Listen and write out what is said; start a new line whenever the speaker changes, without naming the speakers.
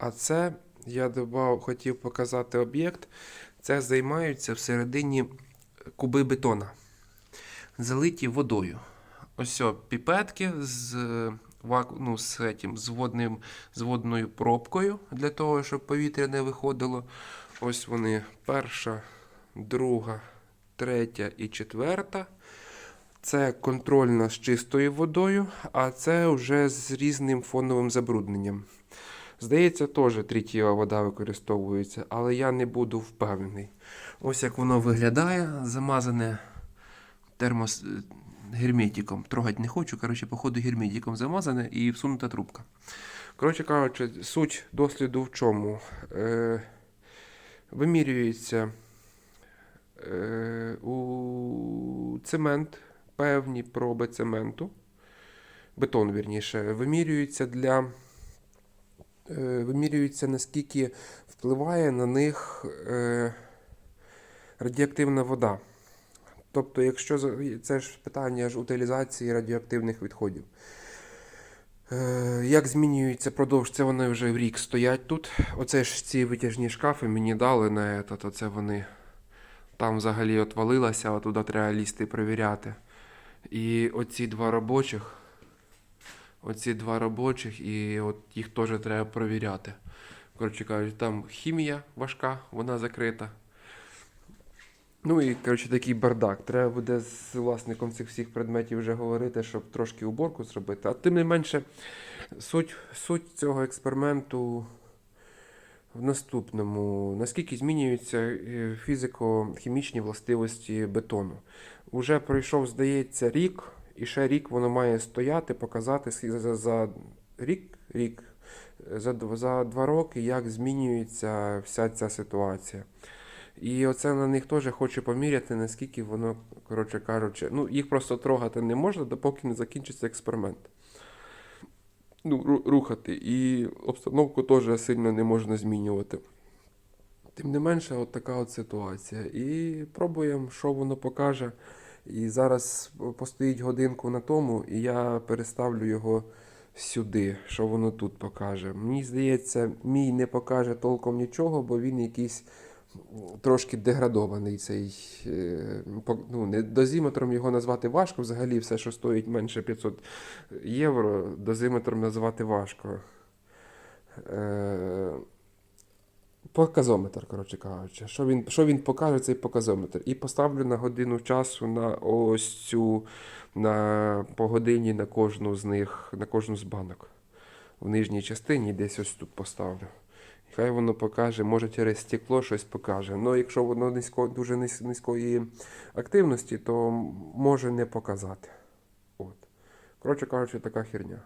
А це я додав, хотів показати об'єкт. Це займаються всередині куби бетона, залиті водою. Ось о, піпетки з, ну, з, этим, з, водним, з водною пробкою для того, щоб повітря не виходило. Ось вони перша, друга, третя і четверта. Це контрольна з чистою водою, а це вже з різним фоновим забрудненням. Здається, теж трітієва вода використовується, але я не буду впевнений. Ось як воно виглядає, замазане термос е, герметиком. Трогати не хочу, коротше, походу герметиком замазане і всунута трубка. Коротше кажучи, суть досліду в чому? Е, вимірюється е, у цемент, певні проби цементу, бетон, вірніше, вимірюється для вимірюється, наскільки впливає на них е, радіоактивна вода. Тобто, якщо це ж питання ж утилізації радіоактивних відходів. Е, Як змінюється продовж, це вони вже в рік стоять тут. Оце ж ці витяжні шкафи мені дали на этот, оце вони там взагалі отвалилося, а туди треба лізти перевіряти. І оці два робочих, оці два робочих, і от їх теж треба перевіряти. Коротше кажуть, там хімія важка, вона закрита. Ну і коротше такий бардак. Треба буде з власником цих всіх предметів вже говорити, щоб трошки уборку зробити. А тим не менше, суть, суть цього експерименту в наступному: наскільки змінюються е, фізико-хімічні властивості бетону. Уже пройшов, здається, рік, і ще рік воно має стояти, показати за, за рік, рік, за, за два роки, як змінюється вся ця ситуація. І оце на них теж хочу поміряти, наскільки воно, коротше кажучи, ну їх просто трогати не можна, допоки не закінчиться експеримент. Ну, рухати. І обстановку теж сильно не можна змінювати. Тим не менше, от така от ситуація. І пробуємо, що воно покаже. І зараз постоїть годинку на тому, і я переставлю його сюди, що воно тут покаже. Мені здається, мій не покаже толком нічого, бо він якийсь трошки деградований цей. е, Ну, не, дозиметром його назвати важко. Взагалі все, що стоїть менше 500 євро, дозиметром назвати важко. Е, Показометр, коротше кажучи. Що він, що він покаже, цей показометр. І поставлю на годину часу на ось цю, на, по годині на кожну з них, на кожну з банок. В нижній частині десь ось тут поставлю. Хай воно покаже, може через стекло щось покаже. Ну, якщо воно низько, дуже низ- низької активності, то може не показати. От. Коротше кажучи, така херня.